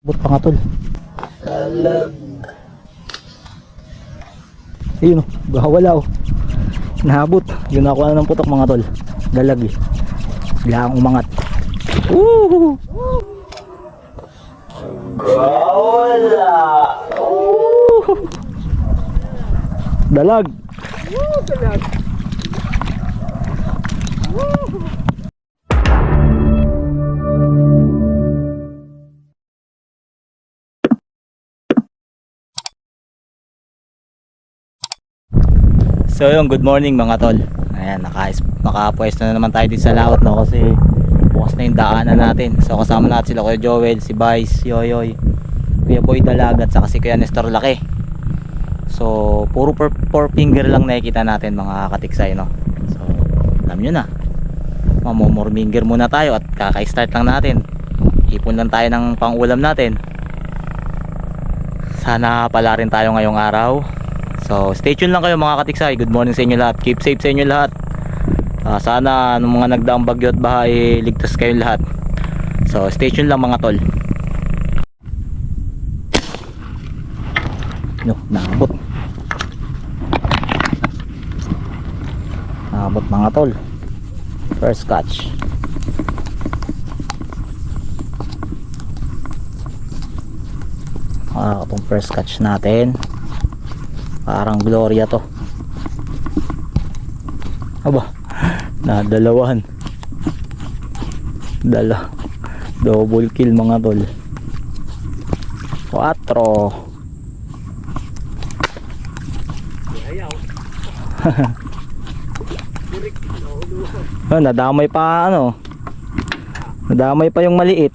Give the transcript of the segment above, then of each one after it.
Bot pa nga tol. Ayun oh, wala oh. Nahabot. Yun ako na ng putok mga tol. Dalag eh. Bigla umangat. Woo! Wala! Dalag! So yun, good morning mga tol. Ayan, naka nakapwesto na naman tayo dito sa laot no kasi bukas na yung daanan natin. So kasama natin sila Kuya Joel, si Vice, Yoyoy, Kuya Boy Dalag at saka si Kuya Nestor Laki. So puro four, four finger lang nakikita natin mga katiksay no. So alam nyo na. Mamomorminger muna tayo at kaka-start lang natin. Ipon lang tayo ng pangulam natin. Sana pala rin tayo ngayong araw. So, stay tuned lang kayo mga katiksay. Good morning sa inyo lahat. Keep safe sa inyo lahat. Ah, sana nung mga nagdaang bagyo at baha ligtas kayong lahat. So, stay tuned lang mga tol. No, naabot. Naabot mga tol. First catch. Ah, itong first catch natin. Parang Gloria to. Aba, nadalawahan. Dala. Double kill mga tol. 4. oh, nadamay pa ano. Nadamay pa yung maliit.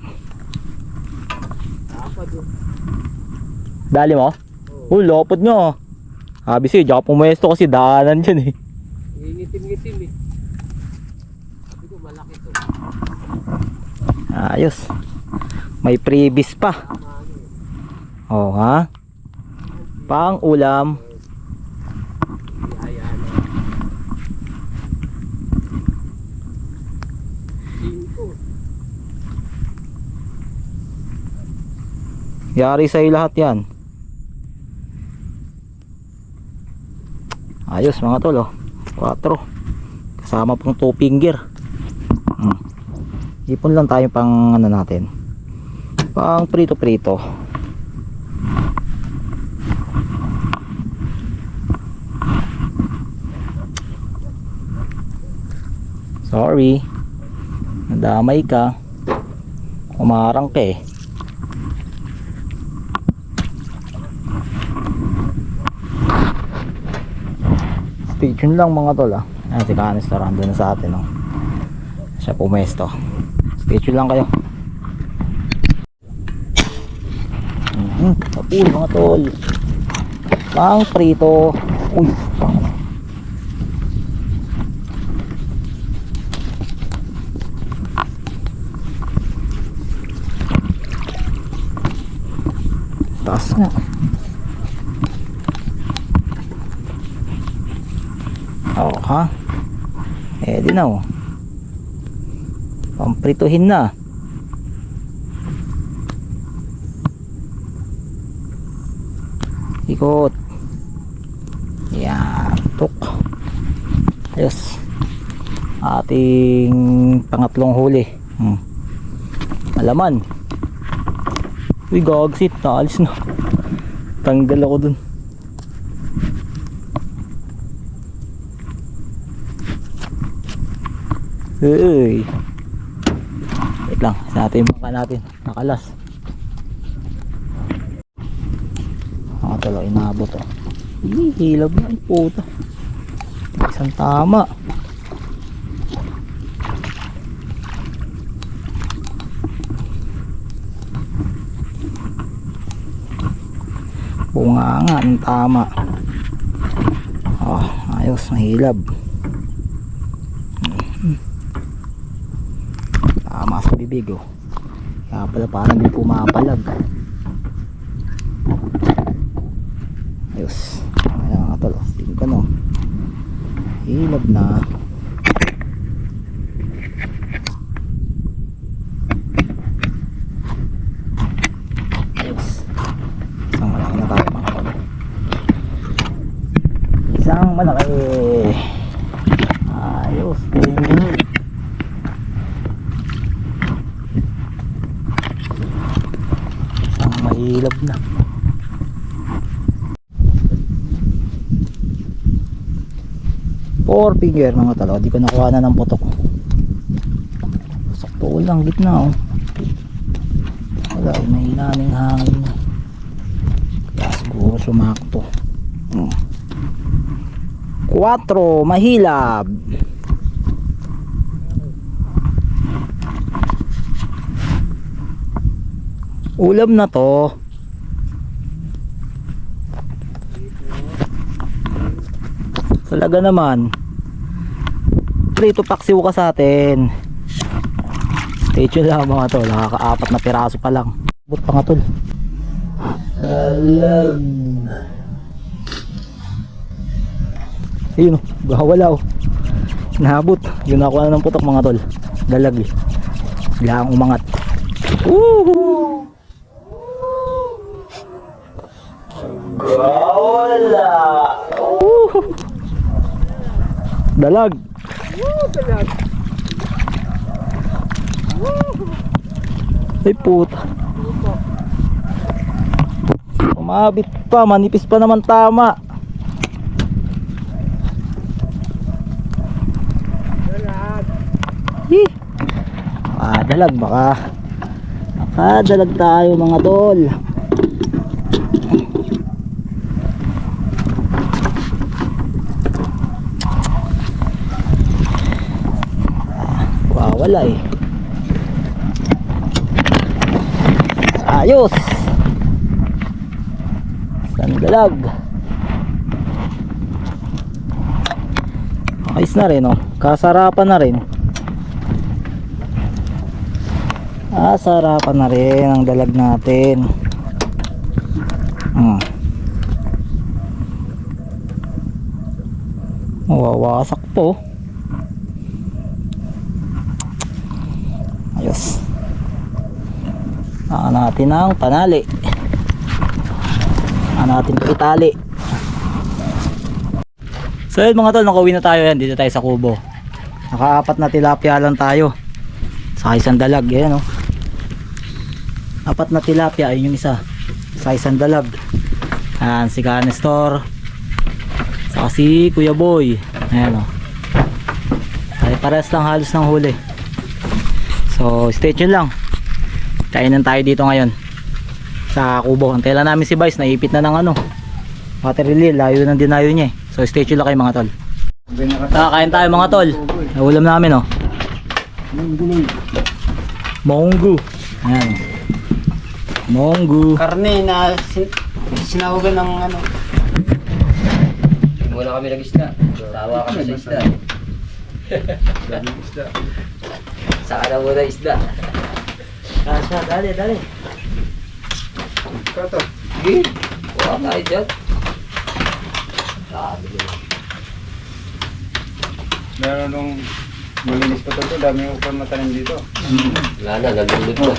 Dali mo? Oh, lopod nyo. Sabi siya, diyan ka pumuesto kasi daanan dyan eh. Ngitim-ngitim eh. Sabi ko malaki to. Ayos. May previs pa. Oh, ha? Pang ulam. Yari sa'yo lahat yan. Ayos mga tol, oh. 4. Kasama pang two finger. Hmm. Ipon lang tayo pang ano natin. Pang prito-prito. Sorry. Nadamay ka. Umarang ka eh. Stay tuned lang mga tol ah. Ayan si Canister andun na sa atin oh. Siya pumesto. Stay tuned lang kayo. Mhm, kapul mga tol. Pang prito. Uy. Taas nga. Oo ha. Eh di na oh. Pamprituhin na. Ikot. Yan. Tuk. Ayos. Ating pangatlong huli. Hmm. Alaman. Uy, gagsit. Naalis na. Tanggal ako dun. Uy. Wait lang. Sa natin yung bangka natin. Nakalas. Mga talo, inabot oh. Ih, hilab na yung puta. Isang tama. Bunga nga, ang tama. Oh, ayos, mahilab. Tama sa bibig oh. Kaya pala parang di pumapalag. Ayos. Ayan mga tol. oh. Tingin ka no. Hilab na. 4 finger mga talo. Di ko nakuha na ng putok. Sakto ko lang gitna oh. Wala may hinaning hangin. Na kaya siguro sumakto. Hmm. Oh. 4 mahilab. Ulam na to. Talaga naman. Prito paksiw ka sa atin. Stay tuned lang mga tol. Nakakaapat na piraso pa lang. But pa nga tol. Alam. Ayun oh, gawala oh. Nahabot. Yun ako na ng putok mga tol. Dalag eh. Bigla ang umangat. Woohoo! Gawala! Woohoo! Dalag. Ay puta. Umabit pa, manipis pa naman tama. Dalag baka. Nakadalag tayo mga tol. Ah, wala eh. Ayos. Sandalag. Ayos na rin oh. Kasarapan na rin. Ah, sarapan na rin ang dalag natin. Hmm. Mawawasak po. Ayos. Saka natin ang panali. Saka natin itali. So yun mga tol, nakauwi na tayo yan. Dito tayo sa kubo. Nakaapat na tilapia lang tayo. Sa isang dalag. Ayan o. Apat na tilapia. Ayun yung isa. Sa isang dalag. Ayan, si Canestor. Saka si Kuya Boy. Ayan o. Ay, pares lang halos ng huli. So, stay tuned lang. Kainan tayo dito ngayon. Sa kubo. Antay lang namin si Vice. Naipit na ng ano. Water lily. Layo ng dinayo niya eh. So, stay tuned lang kayo mga tol. Kakain tayo mga tol. Ulam namin oh. Monggu. Ayan. Monggu. Karne na sin sinawagan ng ano. Muna kami nag-isda. Tawa kami sa isda. Saka na muna isda. Kasha, dali, dali. Kato. Huwag tayo dyan. Sabi ko. Meron nung malinis pa to, dami yung upang matanim dito. Wala na, nagulod na.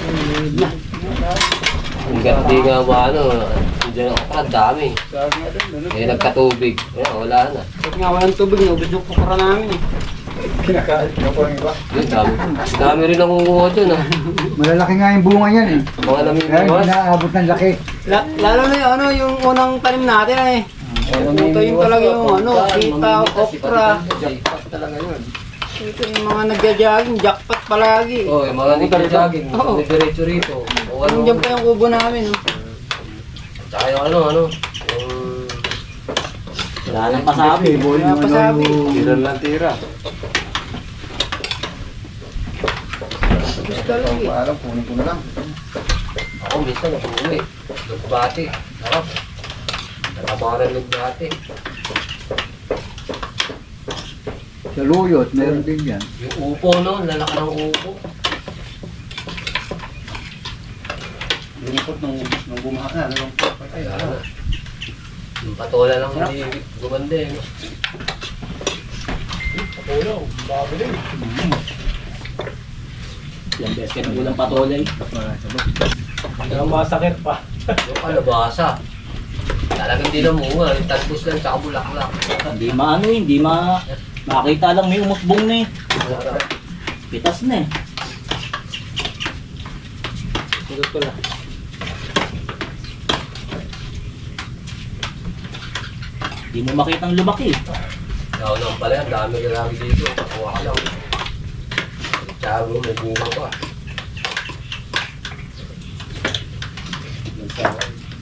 Ang ganda nga ba ano, dyan ako pa, dami. Ano? Eh, nagkatubig. Wala, wala na. Ba't nga walang tubig, naubos yung kukura namin eh. Kinakain ko yung iba. Yun, dami. Dami rin nakukuha dyan ah. Malalaki nga yung bunga yan eh. Mga Kaya namimiwas. inaabot ng laki. La lalo na yung ano, yung unang tanim natin eh. Ito yung talaga yung ano, kita, okra. Jackpot talaga yun. Ito yung mga nagja-jogging, jackpot palagi. Oh, yung mga nagja-jogging, Oo. may diretso rito. O ano, Nandiyan pa yung kubo namin. Oh. tsaka yung ano, ano, yung... Wala nang pasabi. Wala pa sabi. Tira lang tira. Gusto lang eh. Alam, kunin ko na lang. Ako minsan napuwi. Nagbati. Ako. Nakabaran nagbati. Sa luyot, meron din yan. Yung upo no, lalaki ng upo. Lungkot nung, nung bumaha na. Lungkot pa tayo. Kaya, yung patola lang hindi gumanda eh. no? Ilang beses ka nang ulang patolay. Yung kalabasa. Talagang di na munga. Yung talbos lang tsaka bulaklak. Hindi maano eh, hindi ma... Makita lang may umusbong na eh. Pitas na eh. Ito ko lang. Hindi mo makitang lumaki eh. Naman pala yan. Dami ka lagi dito. Kakuha ka lang. Tsaka may bunga pa.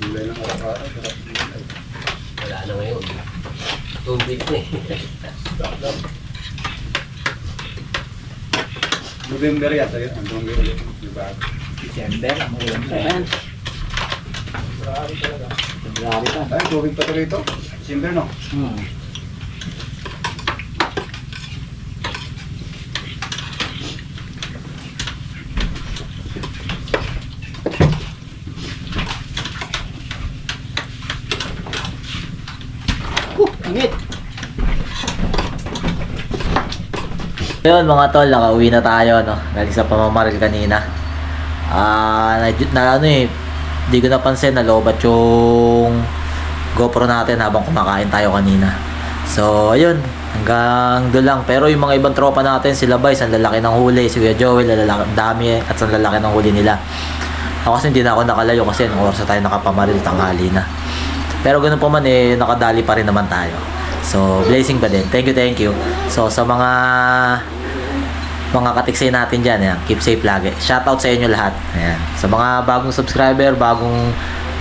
Gulay ng araw-araw. sarap gulay. Wala na ngayon. Tubig na eh. November yata yun. Ang dumi ulit. Diba? December, ang ulan pa. Ayan. February pa. Ay, tubig pa to rito. December no? Hmm. Uh, ingit. Ayun mga tol, nakauwi na tayo no. Galing sa pamamaril kanina. Ah, na, na ano eh, di ko napansin na lobat yung GoPro natin habang kumakain tayo kanina. So, ayun, hanggang doon lang. Pero yung mga ibang tropa natin, sila Vice, ang lalaki ng huli. Si Kuya Joel, lalaki, dami at ang lalaki ng huli nila. Ako kasi hindi na ako nakalayo kasi nung oras na tayo nakapamaril, tanghali na. Pero ganun pa man eh, nakadali pa rin naman tayo. So, blessing pa din. Thank you, thank you. So, sa mga mga katiksay natin dyan, ayan, keep safe lagi. Shoutout sa inyo lahat. Ayan. Sa mga bagong subscriber, bagong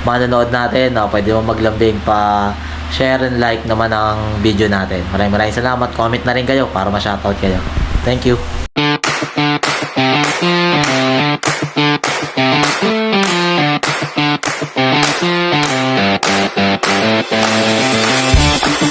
manonood natin, no, pwede mo maglambing pa share and like naman ang video natin. Maraming maraming salamat. Comment na rin kayo para ma-shoutout kayo. Thank you.